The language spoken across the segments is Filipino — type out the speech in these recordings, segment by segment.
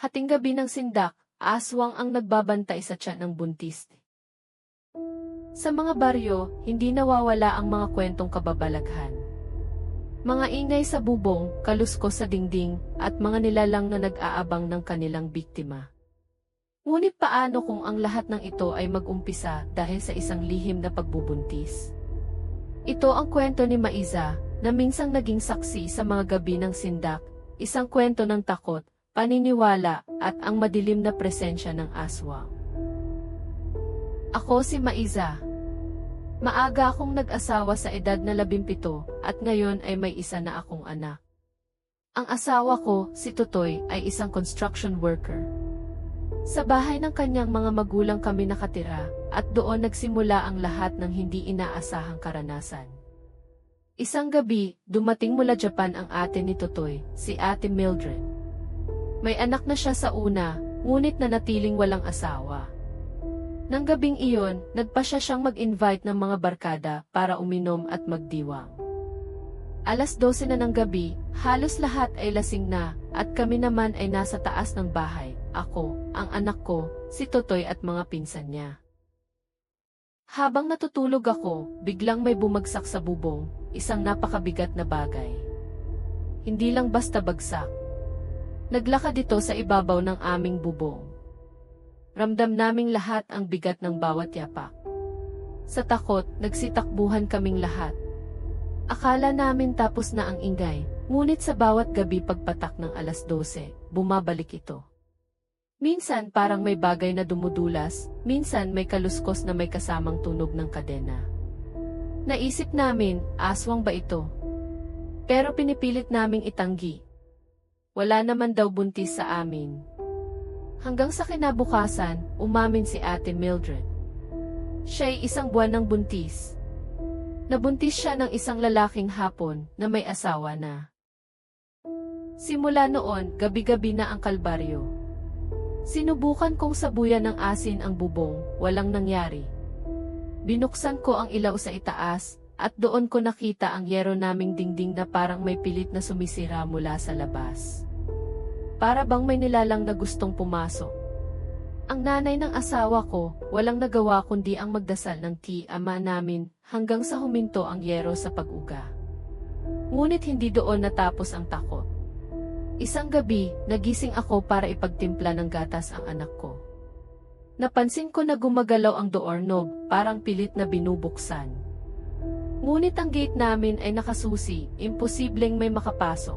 Hating gabi ng sindak, aswang ang nagbabantay sa tiyan ng buntis. Sa mga baryo, hindi nawawala ang mga kwentong kababalaghan. Mga ingay sa bubong, kalusko sa dingding, at mga nilalang na nag-aabang ng kanilang biktima. Ngunit paano kung ang lahat ng ito ay mag-umpisa dahil sa isang lihim na pagbubuntis? Ito ang kwento ni Maiza, na minsang naging saksi sa mga gabi ng sindak, isang kwento ng takot, paniniwala, at ang madilim na presensya ng aswang. Ako si Maiza. Maaga akong nag-asawa sa edad na labimpito at ngayon ay may isa na akong anak. Ang asawa ko, si Totoy, ay isang construction worker. Sa bahay ng kanyang mga magulang kami nakatira at doon nagsimula ang lahat ng hindi inaasahang karanasan. Isang gabi, dumating mula Japan ang ate ni Totoy, si ate Mildred. May anak na siya sa una, ngunit nanatiling walang asawa. Nang gabing iyon, nagpa siya siyang mag-invite ng mga barkada para uminom at magdiwang. Alas 12 na ng gabi, halos lahat ay lasing na, at kami naman ay nasa taas ng bahay, ako, ang anak ko, si Totoy at mga pinsan niya. Habang natutulog ako, biglang may bumagsak sa bubong, isang napakabigat na bagay. Hindi lang basta bagsak. Naglakad ito sa ibabaw ng aming bubong. Ramdam naming lahat ang bigat ng bawat yapak. Sa takot, nagsitakbuhan kaming lahat. Akala namin tapos na ang ingay, ngunit sa bawat gabi pagpatak ng alas 12, bumabalik ito. Minsan parang may bagay na dumudulas, minsan may kaluskos na may kasamang tunog ng kadena. Naisip namin, aswang ba ito? Pero pinipilit naming itanggi. Wala naman daw buntis sa amin. Hanggang sa kinabukasan, umamin si ate Mildred. Siya ay isang buwan ng buntis. Nabuntis siya ng isang lalaking hapon na may asawa na. Simula noon, gabi-gabi na ang kalbaryo. Sinubukan kong sabuyan ng asin ang bubong, walang nangyari. Binuksan ko ang ilaw sa itaas, at doon ko nakita ang yero naming dingding na parang may pilit na sumisira mula sa labas. Para bang may nilalang na gustong pumasok. Ang nanay ng asawa ko, walang nagawa kundi ang magdasal ng ti ama namin hanggang sa huminto ang yero sa pag-uga. Ngunit hindi doon natapos ang takot. Isang gabi, nagising ako para ipagtimpla ng gatas ang anak ko. Napansin ko na gumagalaw ang doorknob, parang pilit na binubuksan. Ngunit ang gate namin ay nakasusi, imposibleng may makapasok.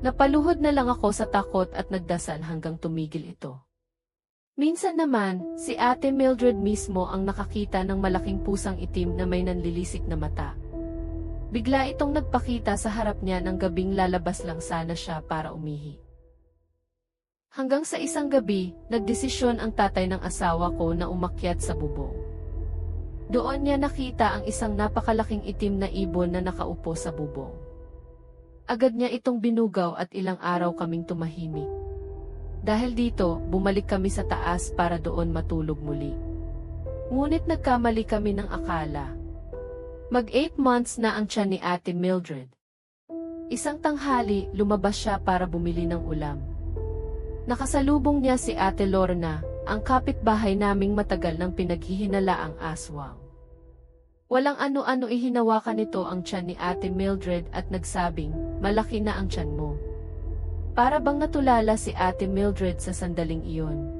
Napaluhod na lang ako sa takot at nagdasal hanggang tumigil ito. Minsan naman, si ate Mildred mismo ang nakakita ng malaking pusang itim na may nanlilisik na mata. Bigla itong nagpakita sa harap niya ng gabing lalabas lang sana siya para umihi. Hanggang sa isang gabi, nagdesisyon ang tatay ng asawa ko na umakyat sa bubong. Doon niya nakita ang isang napakalaking itim na ibon na nakaupo sa bubong. Agad niya itong binugaw at ilang araw kaming tumahimik. Dahil dito, bumalik kami sa taas para doon matulog muli. Ngunit nagkamali kami ng akala. Mag 8 months na ang tiyan ni Ate Mildred. Isang tanghali, lumabas siya para bumili ng ulam. Nakasalubong niya si Ate Lorna, ang kapitbahay naming matagal ng pinaghihinala ang aswang. Walang ano-ano ihinawakan nito ang tiyan ni Ate Mildred at nagsabing, malaki na ang tiyan mo. Para bang natulala si Ate Mildred sa sandaling iyon.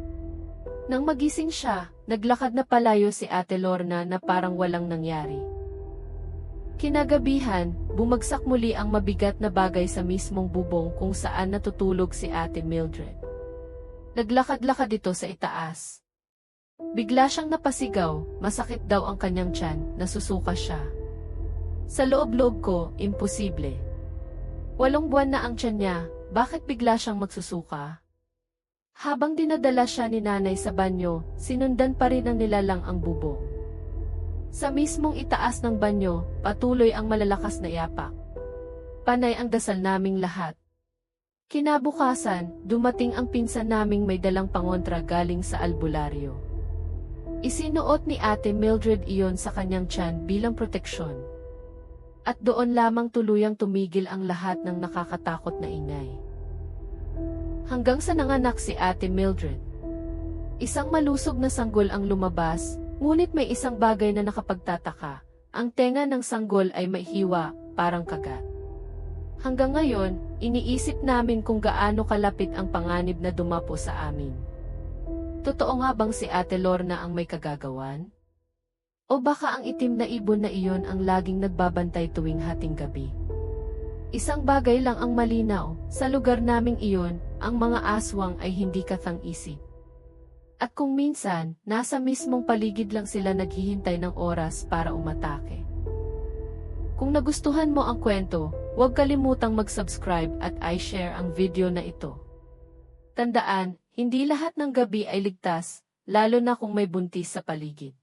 Nang magising siya, naglakad na palayo si Ate Lorna na parang walang nangyari. Kinagabihan, bumagsak muli ang mabigat na bagay sa mismong bubong kung saan natutulog si Ate Mildred. Naglakad-lakad ito sa itaas. Bigla siyang napasigaw, masakit daw ang kanyang tiyan, nasusuka siya. Sa loob-loob ko, imposible. Walong buwan na ang tiyan niya, bakit bigla siyang magsusuka? Habang dinadala siya ni nanay sa banyo, sinundan pa rin ng nilalang ang bubong. Sa mismong itaas ng banyo, patuloy ang malalakas na yapak. Panay ang dasal naming lahat. Kinabukasan, dumating ang pinsan naming may dalang pangontra galing sa albularyo. Isinuot ni Ate Mildred iyon sa kanyang tiyan bilang proteksyon. At doon lamang tuluyang tumigil ang lahat ng nakakatakot na ingay. Hanggang sa nanganak si Ate Mildred. Isang malusog na sanggol ang lumabas, ngunit may isang bagay na nakapagtataka. Ang tenga ng sanggol ay may hiwa, parang kagat. Hanggang ngayon, iniisip namin kung gaano kalapit ang panganib na dumapo sa amin. Totoo nga bang si Ate Lorna ang may kagagawan? O baka ang itim na ibon na iyon ang laging nagbabantay tuwing hating gabi? Isang bagay lang ang malinaw, sa lugar naming iyon, ang mga aswang ay hindi kathang-isip. At kung minsan, nasa mismong paligid lang sila naghihintay ng oras para umatake. Kung nagustuhan mo ang kwento, huwag kalimutang mag-subscribe at i-share ang video na ito. Tandaan, hindi lahat ng gabi ay ligtas, lalo na kung may buntis sa paligid.